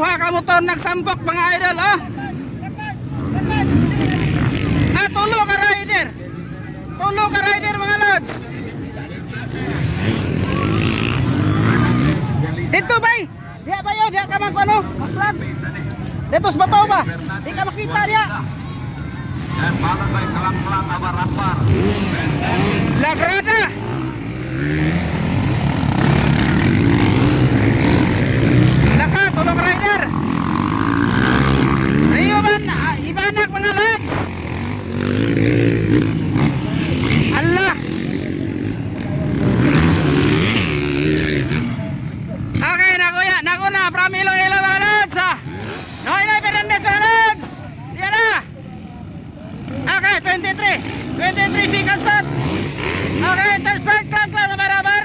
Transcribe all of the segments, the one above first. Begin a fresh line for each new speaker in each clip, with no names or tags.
kamotor nagsampok mga idol, oh. Ah, tulo ka rider. Tulo ka rider mga lods. Dito bay. Diya ba yun? Diya ka mag ano? Mag-vlog. Dito sa babaw ba? Di ka makita diya.
Dan malam baik kelang-kelang abar-abar.
Naku na, from Iloilo mga lads. ah. Noy, Noy, Fernandez lads. Yan na. Okay, 23. 23 seconds left. Okay, interspark lang lang na barabar.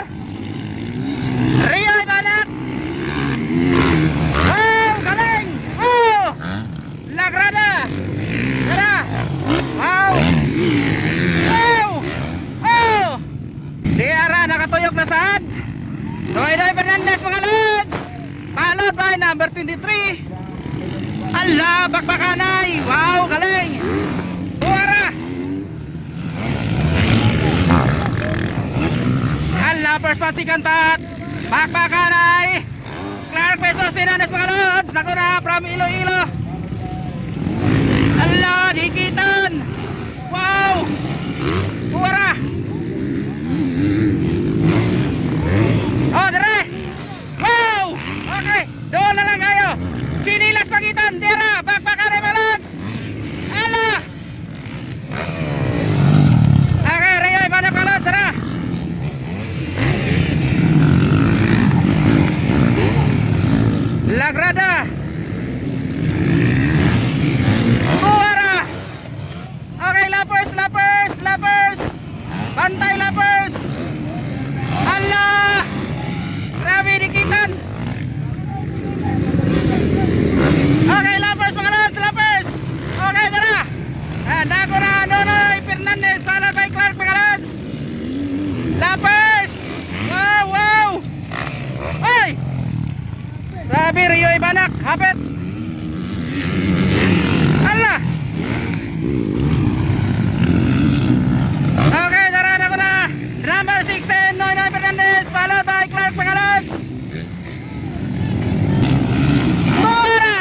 Rio Ibanak. Wow, galing. Oh, Lagrada. Tara. Wow. Wow. Oh. Diara, nakatuyok na saan? Noy Noy Fernandez mga 2023. Hala, bakbakanay! Wow, galing! Buwara! Hala, first pot, second pot! Bakbakanay! Clark Pesos, Pinanes, mga lods! Naku from Iloilo! Hala, di kita! Lagrada. Buara. Okay, lappers, lappers, lappers. Bantay lappers. Allah. Grabe dikitan. Okay, lappers mga lods, lappers. Okay, tara. Ah, Dago na, Nonoy Fernandez, followed by Clark mga lods. Lappers. Wow, wow. Ay! Grabe, Rio Ibanak, hapit. Allah! Okay, tara na ko na. Number 6 Nonoy Fernandez, followed by Clark Pagalads. Mura!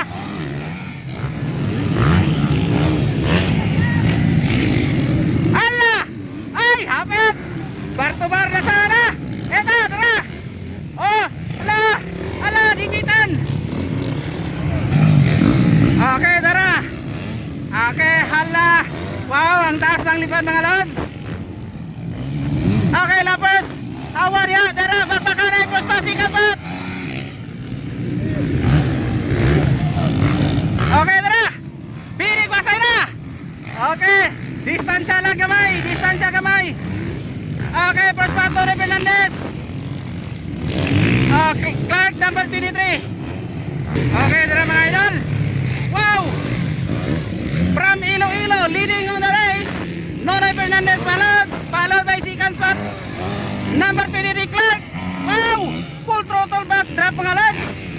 Allah! Ay, hapit! Bar to bar na sana! Eto, tara! Oh, ala! Ala, dikitan! Okay, tara! Okay, hala! Wow, ang taas ng lipad mga lods! Okay, lapers! Awar ya! Tara, bakbakanay! First passing kapat! Okay, tara! Pinig wasay na! Okay, distansya lang gamay! Distansya gamay! Okay, first spot Tony Fernandez! Okay, Clark number 23. Okay, tara mga Fernandez Palots, followed by second spot, number 23 Clark. Wow! Full throttle back drop mga lads.